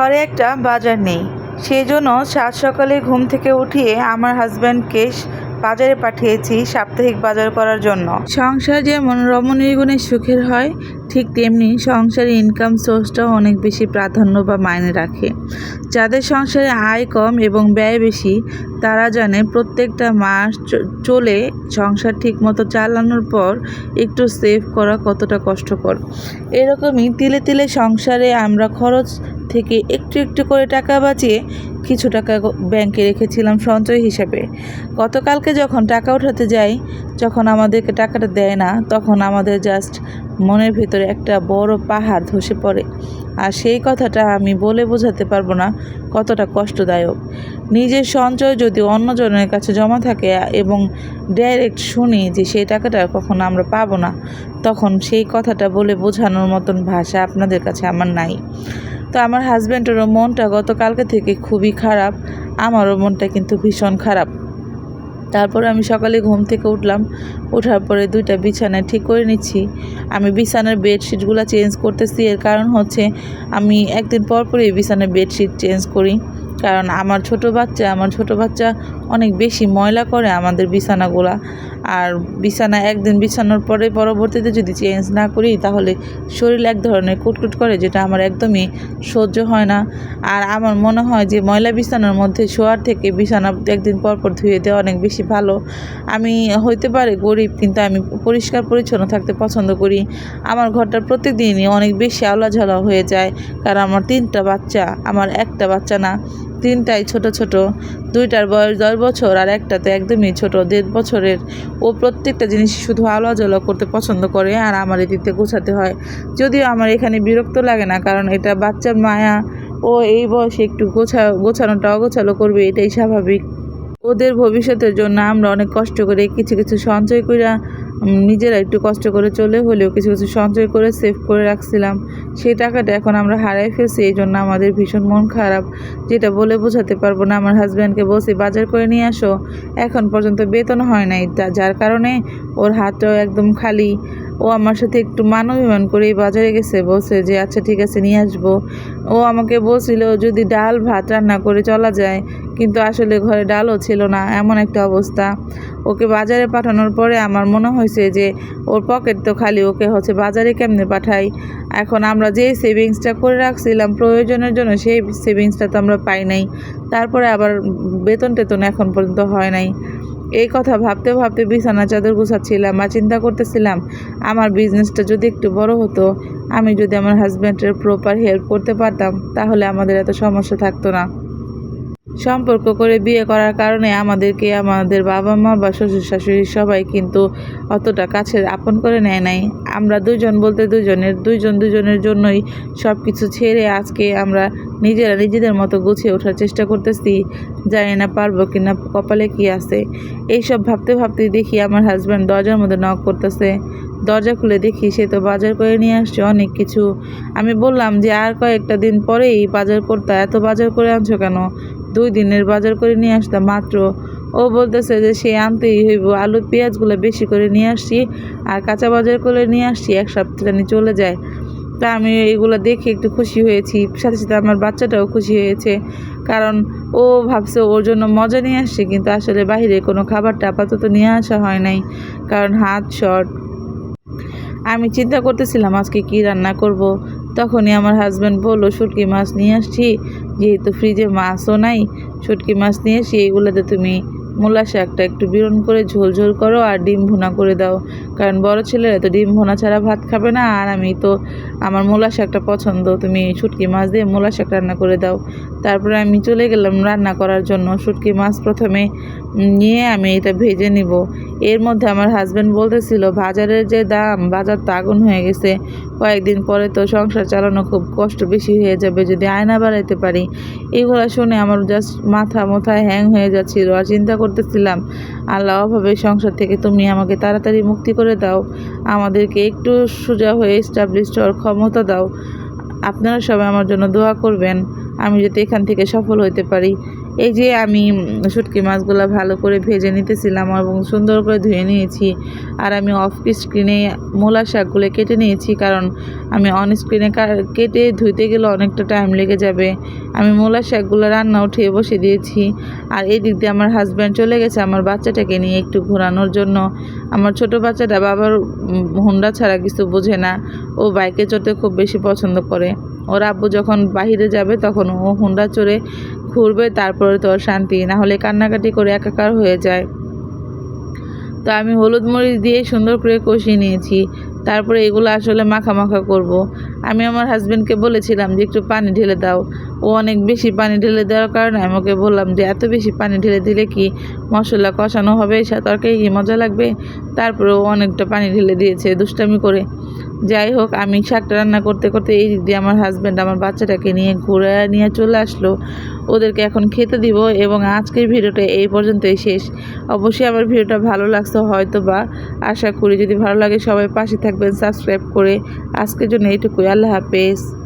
ঘরে একটা বাজার নেই। সেই জন্য সাত সকালে ঘুম থেকে উঠিয়ে আমার হাজব্যান্ডকে বাজারে পাঠিয়েছি সাপ্তাহিক বাজার করার জন্য। সংসার যেমন রমণীর গুণে সুখের হয়, ঠিক তেমনি সংসারে ইনকাম সোর্সটাও অনেক বেশি প্রাধান্য বা মায়নে রাখে। যাদের সংসারে আয় কম এবং ব্যয় বেশি, তারা জানে প্রত্যেকটা মাস চলে সংসার ঠিকমতো চালানোর পর একটু সেভ করা কতটা কষ্টকর। এরকমই তিলে তিলে সংসারে আমরা খরচ থেকে একটু একটু করে টাকা বাঁচিয়ে কিছু টাকা ব্যাংকে রেখেছিলাম সঞ্চয় হিসাবে। গতকালকে যখন টাকা উঠাতে যাই, যখন আমাদেরকে টাকাটা দেয় না, তখন আমাদের জাস্ট মনের ভিতরে একটা বড় পাহাড় ধসে পড়ে। আর সেই কথাটা আমি বলে বোঝাতে পারব না কতটা কষ্টদায়ক। নিজের সঞ্চয় যদি অন্যজনের কাছে জমা থাকে এবং ডাইরেক্ট শুনি যে সেই টাকাটা কখনো আমরা পাবো না, তখন সেই কথাটা বলে বোঝানোর মতন ভাষা আপনাদের কাছে আমার নাই। তো আমার হাজব্যান্ডেরও মনটা গতকালকে থেকে খুবই খারাপ, আমারও মনটা কিন্তু ভীষণ খারাপ। তারপর আমি সকালে ঘুম থেকে উঠলাম, ওঠার পরে দুইটা বিছানা ঠিক করে নিচ্ছি। আমি বিছানার বেডশিটগুলো চেঞ্জ করতেছি, এর কারণ হচ্ছে আমি একদিন পর পরই বিছানার বেডশিট চেঞ্জ করি। কারণ আমার ছোট বাচ্চা, আমার ছোট বাচ্চা অনেক বেশি ময়লা করে আমাদের বিছানাগুলা। আর বিছানা একদিন বিছানোর পরে পরবর্তীতে যদি চেঞ্জ না করি, তাহলে শরীর এক ধরনের কুটকুট করে, যেটা আমার একদমই সহ্য হয় না। আর আমার মনে হয় যে ময়লা বিছানার মধ্যে শোয়ার থেকে বিছানা একদিন পর পর ধুয়ে দেওয়া অনেক বেশি ভালো। আমি হইতে পারে গরিব, কিন্তু আমি পরিষ্কার পরিচ্ছন্ন থাকতে পছন্দ করি। আমার ঘরটা প্রত্যেক দিনই অনেক বেশি আওলাঝালা হয়ে যায়, কারণ আমার তিনটা বাচ্চা, আমার একটা বাচ্চা না। তিনটাই ছোট ছোট দুইটার বয়স দশ বছর আর একটাতে একদমই ছোট। দেড় বছরের ও প্রত্যেকটা জিনিস শুধু আলোচলা করতে পছন্দ করে আর আমার এদিকে গোছাতে হয়। যদিও আমার এখানে বিরক্ত লাগে না কারণ এটা বাচ্চার মায়া। ও এই বয়সে একটু গোছা গোছানোটা অগোছালো করবে এটাই স্বাভাবিক। ওদের ভবিষ্যতের জন্য আমরা অনেক কষ্ট করে কিছু কিছু সঞ্চয় উম, নিজেরা একটু কষ্ট করে চলে হলেও কিছু কিছু সঞ্চয় করে সেভ করে রাখছিলাম। সেই টাকাটা এখন আমরা হারাই ফেলছি, এই জন্য আমাদের ভীষণ মন খারাপ। যেটা বলে বোঝাতে পারব না, আমার হাজব্যান্ডকে বলছি, বাজার করে নিয়ে আসো। এখন পর্যন্ত বেতন হয় নাই যার কারণে ওর হাতটাও একদম খালি। ও আমার সাথে একটু মান অভিমান করেই বাজারে গেছে, বলছে যে আচ্ছা ঠিক আছে, নিয়ে আসব। ও আমাকে বলছিল, যদি ডাল ভাত রান্না করে চলা যায়, কিন্তু আসলে ঘরে ডালও ছিল না। এমন একটা অবস্থা। ওকে বাজারে পাঠানোর পরে আমার মনে হয়েছে যে, ওর পকেট তো খালি, ওকে হচ্ছে বাজারে কেমনে পাঠাই? এখন আমরা যে সেভিংসটা করে রাখছিলাম, প্রয়োজনের জন্য সেই সেভিংসটা তো আমরা পাই নাই। তারপরে আবার বেতন টেতন এখন পর্যন্ত হয় নাই। এই কথা ভাবতে ভাবতে বিছানা চাদর গুছাচ্ছিলাম বা চিন্তা করতেছিলাম, আমার বিজনেসটা যদি একটু বড় হতো, আমি যদি আমার হাজব্যান্ডের প্রপার হেল্প করতে পারতাম, তাহলে আমাদের এত সমস্যা থাকতো না। সম্পর্ক করে বিয়ে করার কারণে আমাদেরকে আমাদের বাবা মা বা শ্বশুর শাশুড়ি সবাই কিন্তু অতটা কাছের আপন করে নেয় নাই। আমরা দুজন বলতে দুজনের দুইজন দুজনের জন্যই সব কিছু ছেড়ে আজকে আমরা নিজেরা নিজেদের মতো গুছিয়ে ওঠার চেষ্টা করতেছি। জানি না পারব কি না কপালে কি আছে। এইসব ভাবতে ভাবতে দেখি আমার হাজব্যান্ড দরজার মধ্যে নক করতেছে। দরজা খুলে দেখি সে তো বাজার করে নিয়ে আসছে অনেক কিছু। আমি বললাম যে আর কয়েকটা দিন পরেই বাজার করতে, এত বাজার করে আনছো কেন? দুই দিনের বাজার করে নিয়ে আসতাম মাত্র ও বলতেছে যে, সে আনতেই হইব। আলু, পেঁয়াজগুলো বেশি করে নিয়ে আসছি আর কাঁচা বাজার করে নিয়ে আসছি, এক সপ্তাহখানি চলে যায়। তা আমি এগুলো দেখে একটু খুশি হয়েছি। সাথে সাথে আমার বাচ্চাটাও খুশি হয়েছে কারণ ও ভাবছে ওর জন্য মজা নিয়ে আসছে, কিন্তু আসলে বাইরে কোনো খাবারটা আপাতত নিয়ে আসা হয় নাই কারণ হাত শর্ট। আমি চিন্তা করতেছিলাম, আজকে কি রান্না করব। তখনই আমার হাজব্যান্ড বলল, শুটকি মাছ নিয়ে আসছি। যেহেতু ফ্রিজে মাছও নাই, শুটকি মাছ নিয়ে এসে এইগুলোতে তুমি মূলা শাকটা একটু বিরন করে ঝোল ঝোল করো আর ডিম ভুনা করে দাও। কারণ বড় ছেলেরা তো ডিম ভুনা ছাড়া ভাত খাবে না, আর আমি তো আমার মূলা শাকটা পছন্দ, তুমি শুটকি মাছ দিয়ে মূলা শাক রান্না করে দাও। তারপরে আমি চলে গেলাম রান্না করার জন্য, শুটকি মাছ প্রথমে নিয়ে আমি এটা ভেজে নিব। এর মধ্যে আমার হাজব্যান্ড বলতেছিল, বাজারের যে দাম, বাজার তো আগুন হয়ে গেছে। কয়েকদিন পরে তো সংসার চালানো খুব কষ্ট বেশি হয়ে যাবে, যদি আয়না বাড়াইতে পারি। এগুলো শুনে আমার জাস্ট মাথা মাথায় হ্যাং হয়ে যাচ্ছিল। আর চিন্তা করতেছিলাম, আল্লাহ অভাবে সংসার থেকে তুমি আমাকে তাড়াতাড়ি মুক্তি করে দাও। আমাদেরকে একটু সোজা হয়ে এস্টাবলিশ হওয়ার ক্ষমতা দাও। আপনারা সবাই আমার জন্য দোয়া করবেন। আমি যাতে এখান থেকে সফল হইতে পারি। এই যে আমি শুটকি মাছগুলো ভালো করে ভেজে নিতেছিলাম এবং সুন্দর করে ধুয়ে নিয়েছি। আর আমি অফ স্ক্রিনে মূলা শাকগুলো কেটে নিয়েছি কারণ আমি অন স্ক্রিনে কেটে ধুইতে গেলে অনেকটা টাইম লেগে যাবে। আমি মূলা শাকগুলো রান্না উঠিয়ে বসে দিয়েছি। আর এই দিক দিয়ে আমার হাজব্যান্ড চলে গেছে আমার বাচ্চাটাকে নিয়ে একটু ঘোরানোর জন্য। আমার ছোট বাচ্চাটা বাবার হুন্ডা ছাড়া কিছু বোঝে না। ও বাইকে চড়তে খুব বেশি পছন্দ করে। ওর আব্বু যখন বাহিরে যাবে তখন ও হুন্ডা চড়ে ঘুরবে, তারপরে তো শান্তি। না হলে কান্নাকাটি করে একাকার হয়ে যায়। তো আমি হলুদ মরিচ দিয়ে সুন্দর করে কষিয়ে নিয়েছি। তারপরে এগুলো আসলে মাখা মাখা করব। আমি আমার হাজব্যান্ডকে বলেছিলাম যে, একটু পানি ঢেলে দাও। ও অনেক বেশি পানি ঢেলে দেওয়ার কারণে আমি ওকে বললাম যে, এত বেশি পানি ঢেলে দিলে কি মশলা কষানো হবে? তরকারি কি মজা লাগবে? তারপরে ও অনেকটা পানি ঢেলে দিয়েছে, দুষ্টামি করে। যাই হোক, আমি শাকটা রান্না করতে করতে এই দিক দিয়ে আমার হাজব্যান্ড আমার বাচ্চাটাকে নিয়ে ঘুরে নিয়ে চলে আসলো। ওদেরকে এখন খেতে দিব এবং আজকের ভিডিওটা এই পর্যন্তই শেষ। অবশ্যই আমার ভিডিওটা ভালো লাগছে হয়তো বা আশা করি যদি ভালো লাগে সবাই পাশে থাকবেন, সাবস্ক্রাইব করে। আজকের জন্য এইটুকুই। আল্লাহ হাফেজ।